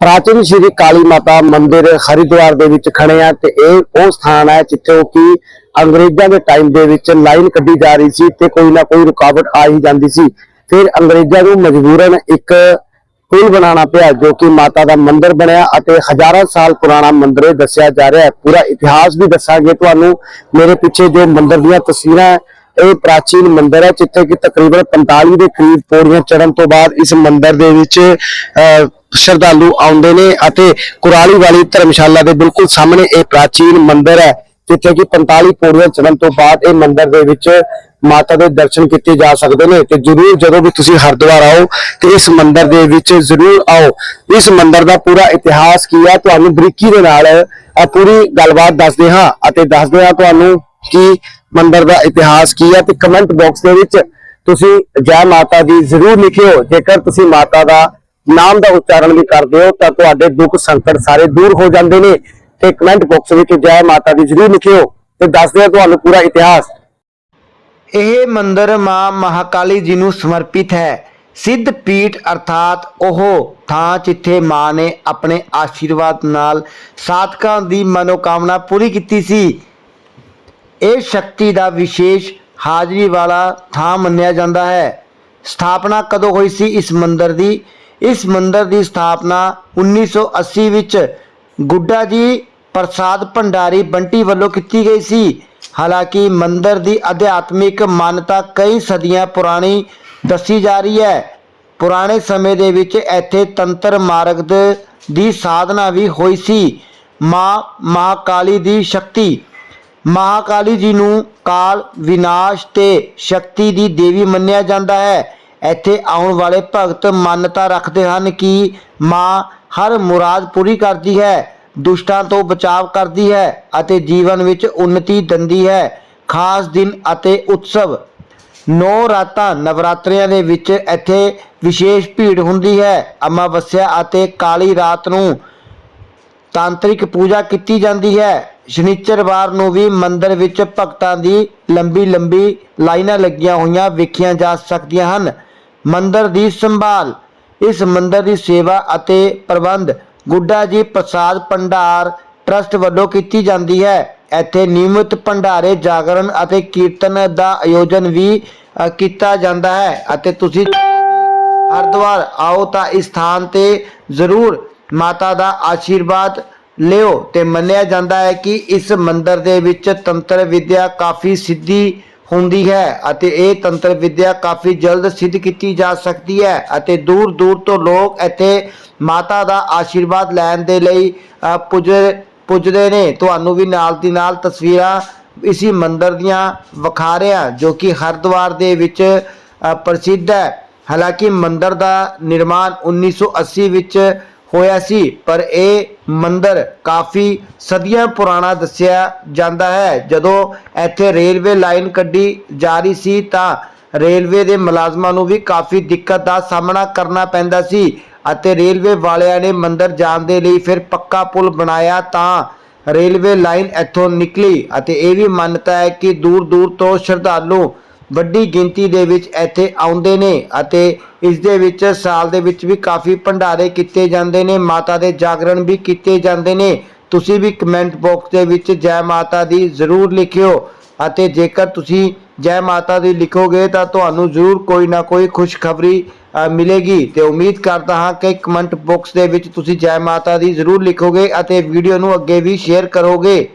ਪ੍ਰਾਚੀਨ ਸ਼੍ਰੀ ਕਾਲੀ ਮਾਤਾ ਮੰਦਿਰ ਹਰਿਦੁਆਰ ਦੇ ਵਿੱਚ ਖੜੇ ਆ ਤੇ ਇਹ ਉਹ ਸਥਾਨ ਹੈ ਜਿੱਥੇ ਕਿ ਅੰਗਰੇਜ਼ਾਂ ਦੇ ਟਾਈਮ ਦੇ ਵਿੱਚ ਲਾਈਨ ਕੱਢੀ ਜਾ ਰਹੀ ਸੀ ਤੇ ਕੋਈ ਨਾ ਕੋਈ ਰੁਕਾਵਟ ਆ ਹੀ ਜਾਂਦੀ ਸੀ। ਫਿਰ ਅੰਗਰੇਜ਼ਾਂ ਨੂੰ ਮਜਬੂਰਨ ਇੱਕ ਪੁਲ ਬਣਾਉਣਾ ਪਿਆ ਜੋ ਕਿ ਮਾਤਾ ਦਾ ਮੰਦਿਰ ਬਣਿਆ ਅਤੇ ਹਜ਼ਾਰਾਂ ਸਾਲ ਪੁਰਾਣਾ ਮੰਦਿਰ ਇਹ ਦੱਸਿਆ ਜਾ ਰਿਹਾ ਹੈ। ਪੂਰਾ ਇਤਿਹਾਸ ਵੀ ਦੱਸਾਂਗੇ ਤੁਹਾਨੂੰ। ਮੇਰੇ ਪਿੱਛੇ ਜੋ ਮੰਦਿਰ ਦੀਆਂ ਤਸਵੀਰਾਂ ਇਹ ਪ੍ਰਾਚੀਨ ਮੰਦਿਰ ਹੈ ਜਿੱਥੇ ਕਿ ਤਕਰੀਬਨ 45 ਦੇ ਕਰੀਬ ਪੌੜੀਆਂ ਚੜਨ ਤੋਂ ਬਾਅਦ ਇਸ ਮੰਦਿਰ ਦੇ ਵਿੱਚ ਅਹ, ਸ਼ਰਧਾਲੂ ਆਉਂਦੇ ਨੇ ਅਤੇ ਕੁਰਾਲੀ ਵਾਲੀ ਧਰਮਸ਼ਾਲਾ ਦੇ ਬਿਲਕੁਲ ਸਾਹਮਣੇ ਇਹ ਪ੍ਰਾਚੀਨ ਮੰਦਿਰ ਹੈ, ਜਿੱਥੇ ਕਿ 45 ਪੌੜੀਆਂ ਚੜ੍ਹਨ ਤੋਂ ਬਾਅਦ ਇਹ ਮੰਦਿਰ ਦੇ ਵਿੱਚ ਮਾਤਾ ਦੇ ਦਰਸ਼ਨ ਕੀਤੇ ਜਾ ਸਕਦੇ ਨੇ ਤੇ ਜਰੂਰ ਜਦੋਂ ਵੀ ਤੁਸੀਂ ਹਰਿਦੁਆਰ ਆਓ ਤੇ ਇਸ ਮੰਦਿਰ ਦੇ ਵਿੱਚ ਜ਼ਰੂਰ ਆਓ। ਇਸ ਮੰਦਿਰ ਦਾ ਪੂਰਾ ਇਤਿਹਾਸ ਕੀ ਹੈ? ਤੁਹਾਨੂੰ ਬਰੀਕੀ ਦੇ ਨਾਲ ਪੂਰੀ ਗੱਲਬਾਤ ਦੱਸਦੇ ਹਾਂ ਅਤੇ ਦੱਸਦੇ ਹਾਂ ਤੁਹਾਨੂੰ ਕਿ ਮੰਦਿਰ ਦਾ ਇਤਿਹਾਸ ਕੀ ਹੈ ਤੇ ਕਮੈਂਟ ਬਾਕਸ ਦੇ ਵਿੱਚ ਤੁਸੀਂ ਜੈ ਮਾਤਾ ਦੀ ਜ਼ਰੂਰ ਲਿਖਿਓ। ਜੇਕਰ ਤੁਸੀਂ ਮਾਤਾ ਦਾ ਨਾਮ ਦਾ ਉਚਾਰਨ ਵੀ ਕਰਦੇ ਹੋ ਤਾਂ ਤੁਹਾਡੇ ਦੁੱਖ ਸੰਕਟ ਸਾਰੇ ਦੂਰ ਹੋ ਜਾਂਦੇ ਨੇ ਤੇ ਕਮੈਂਟ ਬਾਕਸ ਵਿੱਚ ਜੈ ਮਾਤਾ ਦੀ ਜ਼ਰੂਰ ਲਿਖਿਓ ਤੇ ਦੱਸਦੇ ਹਾਂ ਤੁਹਾਨੂੰ ਪੂਰਾ ਇਤਿਹਾਸ। ਇਹ ਮੰਦਿਰ ਮਾਂ ਮਹਾਕਾਲੀ ਜੀ ਨੂੰ ਸਮਰਪਿਤ ਹੈ। ਸਿੱਧ ਪੀਠ ਅਰਥਾਤ ਉਹ ਥਾਂ ਜਿੱਥੇ ਮਾਂ ਨੇ ਆਪਣੇ ਆਸ਼ੀਰਵਾਦ ਨਾਲ ਸਾਧਕਾਂ ਦੀ ਮਨੋਕਾਮਨਾ ਪੂਰੀ ਕੀਤੀ ਸੀ। ਇਹ ਸ਼ਕਤੀ ਦਾ ਵਿਸ਼ੇਸ਼ ਹਾਜ਼ਰੀ ਵਾਲਾ ਥਾਂ ਮੰਨਿਆ ਜਾਂਦਾ ਹੈ। ਸਥਾਪਨਾ ਕਦੋਂ ਹੋਈ ਸੀ ਇਸ ਮੰਦਿਰ ਦੀ? ਇਸ ਮੰਦਰ ਦੀ ਸਥਾਪਨਾ 1980 ਵਿੱਚ ਗੁੱਡਾ ਜੀ ਪ੍ਰਸਾਦ ਭੰਡਾਰੀ ਬੰਟੀ ਵੱਲੋਂ ਕੀਤੀ ਗਈ ਸੀ। ਹਾਲਾਂਕਿ ਮੰਦਰ ਦੀ ਅਧਿਆਤਮਿਕ ਮਾਨਤਾ ਕਈ ਸਦੀਆਂ ਪੁਰਾਣੀ ਦੱਸੀ ਜਾ ਰਹੀ ਹੈ। ਪੁਰਾਣੇ ਸਮੇਂ ਦੇ ਵਿੱਚ ਇੱਥੇ ਤੰਤਰ ਮਾਰਗ ਦੇ- ਦੀ ਸਾਧਨਾ ਵੀ ਹੋਈ ਸੀ। ਮਾਂ, ਮਹਾਕਾਲੀ ਦੀ ਸ਼ਕਤੀ। ਮਹਾਕਾਲੀ ਜੀ ਨੂੰ ਕਾਲ, ਵਿਨਾਸ਼ ਤੇ ਸ਼ਕਤੀ ਦੀ ਦੇਵੀ ਮੰਨਿਆ ਜਾਂਦਾ ਹੈ। ਇੱਥੇ ਆਉਣ ਵਾਲੇ ਭਗਤ ਮੰਨਤਾ ਰੱਖਦੇ ਹਨ ਕਿ ਮਾਂ ਹਰ ਮੁਰਾਦ ਪੂਰੀ ਕਰਦੀ ਹੈ, ਦੁਸ਼ਟਾਂ ਤੋਂ ਬਚਾਵ ਕਰਦੀ ਹੈ ਅਤੇ ਜੀਵਨ ਵਿੱਚ ਉન્નਤੀ ਦਿੰਦੀ ਹੈ। ਖਾਸ ਦਿਨ ਅਤੇ ਉਤਸਵ। ਨੌ ਰਾਤਾਂ ਨਵਰਾਤਰਿਆਂ ਦੇ ਵਿੱਚ ਇੱਥੇ ਵਿਸ਼ੇਸ਼ ਭੀੜ ਹੁੰਦੀ ਹੈ। ਅਮਾਵਸਿਆ ਅਤੇ ਕਾਲੀ ਰਾਤ ਨੂੰ ਤਾਂਤਰਿਕ ਪੂਜਾ ਕੀਤੀ ਜਾਂਦੀ ਹੈ। ਸ਼ਨੀਚਰਵਾਰ ਨੂੰ ਵੀ ਮੰਦਰ ਵਿੱਚ ਭਗਤਾਂ ਦੀ ਲੰਬੀ ਲੰਬੀ ਲਾਈਨਾਂ ਲੱਗੀਆਂ ਹੋਈਆਂ ਵੇਖੀਆਂ ਜਾ ਸਕਦੀਆਂ ਹਨ। ਮੰਦਰ ਦੀ ਸੰਭਾਲ, ਇਸ ਮੰਦਰ ਦੀ ਸੇਵਾ ਅਤੇ ਪ੍ਰਬੰਧ ਗੁੱਡਾ ਜੀ ਪ੍ਰਸਾਦ ਭੰਡਾਰ ਟਰਸਟ ਵੱਲੋਂ ਕੀਤੀ ਜਾਂਦੀ ਹੈ। ਇੱਥੇ ਨਿਯਮਿਤ ਭੰਡਾਰੇ, ਜਾਗਰਣ ਅਤੇ ਕੀਰਤਨ ਦਾ ਆਯੋਜਨ ਵੀ ਕੀਤਾ ਜਾਂਦਾ ਹੈ ਅਤੇ ਤੁਸੀਂ ਹਰਿਦੁਆਰ ਆਓ ਤਾਂ ਇਸ ਸਥਾਨ ਤੇ ਜ਼ਰੂਰ ਮਾਤਾ ਦਾ ਆਸ਼ੀਰਵਾਦ ਲਿਓ ਤੇ ਮੰਨਿਆ ਜਾਂਦਾ ਹੈ ਕਿ ਇਸ ਮੰਦਰ ਦੇ ਵਿੱਚ ਤੰਤਰ ਵਿਦਿਆ ਕਾਫੀ ਸਿੱਧੀ ਹੁੰਦੀ ਹੈ ਅਤੇ ਇਹ ਤੰਤਰ ਵਿਦਿਆ ਕਾਫੀ ਜਲਦ ਸਿੱਧ ਕੀਤੀ ਜਾ ਸਕਦੀ ਹੈ ਅਤੇ ਦੂਰ ਦੂਰ ਤੋਂ ਲੋਕ ਇੱਥੇ ਮਾਤਾ ਦਾ ਆਸ਼ੀਰਵਾਦ ਲੈਣ ਦੇ ਲਈ ਪੁੱਜ, ਪੁੱਜਦੇ ਨੇ। ਤੁਹਾਨੂੰ ਵੀ ਨਾਲ ਦੀ ਨਾਲ ਤਸਵੀਰਾਂ ਇਸੀ ਮੰਦਰ ਦੀਆਂ ਵਿਖਾ ਰਿਹਾ, ਜੋ ਕਿ ਹਰਿਦੁਆਰ ਦੇ ਵਿੱਚ ਪ੍ਰਸਿੱਧ ਹੈ। ਹਾਲਾਂਕਿ ਮੰਦਰ ਦਾ ਨਿਰਮਾਣ 1980 ਵਿੱਚ ਹੋਇਆ ਸੀ, ਪਰ ਇਹ ਮੰਦਰ ਕਾਫੀ ਸਦੀਆਂ ਪੁਰਾਣਾ ਦੱਸਿਆ ਜਾਂਦਾ ਹੈ। ਜਦੋਂ ਇੱਥੇ ਰੇਲਵੇ ਲਾਈਨ ਕੱਢੀ ਜਾ ਰਹੀ ਸੀ, ਤਾਂ ਰੇਲਵੇ ਦੇ ਮੁਲਾਜ਼ਮਾਂ ਨੂੰ ਵੀ ਕਾਫੀ ਦਿੱਕਤ ਦਾ ਸਾਹਮਣਾ ਕਰਨਾ ਪੈਂਦਾ ਸੀ ਅਤੇ ਰੇਲਵੇ ਵਾਲਿਆਂ ਨੇ ਮੰਦਰ ਜਾਣ ਦੇ ਲਈ ਫਿਰ ਪੱਕਾ ਪੁਲ ਬਣਾਇਆ ਤਾਂ ਰੇਲਵੇ ਲਾਈਨ ਇੱਥੋਂ ਨਿਕਲੀ ਅਤੇ ਇਹ ਵੀ ਮੰਨਤਾ ਹੈ ਕਿ ਦੂਰ ਦੂਰ ਤੋਂ ਸ਼ਰਧਾਲੂ ਵੱਡੀ ਗਿਣਤੀ ਦੇ ਵਿੱਚ ਇੱਥੇ ਆਉਂਦੇ ਨੇ ਅਤੇ ਇਸ ਦੇ ਵਿੱਚ ਸਾਲ ਦੇ ਵਿੱਚ ਵੀ ਕਾਫੀ ਭੰਡਾਰੇ ਕੀਤੇ ਜਾਂਦੇ ਨੇ, ਮਾਤਾ ਦੇ ਜਾਗਰਣ ਵੀ ਕੀਤੇ ਜਾਂਦੇ ਨੇ। ਤੁਸੀਂ ਵੀ ਕਮੈਂਟ ਬਾਕਸ ਦੇ ਵਿੱਚ ਜੈ ਮਾਤਾ ਦੀ ਜ਼ਰੂਰ ਲਿਖਿਓ ਅਤੇ ਜੇਕਰ ਤੁਸੀਂ ਜੈ ਮਾਤਾ ਦੀ ਲਿਖੋਗੇ ਤਾਂ ਤੁਹਾਨੂੰ ਜ਼ਰੂਰ ਕੋਈ ਨਾ ਕੋਈ ਖੁਸ਼ਖਬਰੀ ਮਿਲੇਗੀ। ਤੇ ਉਮੀਦ ਕਰਦਾ ਹਾਂ ਕਿ ਕਮੈਂਟ ਬਾਕਸ ਦੇ ਵਿੱਚ ਤੁਸੀਂ ਜੈ ਮਾਤਾ ਦੀ ਜ਼ਰੂਰ ਲਿਖੋਗੇ ਅਤੇ ਵੀਡੀਓ ਨੂੰ ਅੱਗੇ ਵੀ ਸ਼ੇਅਰ ਕਰੋਗੇ।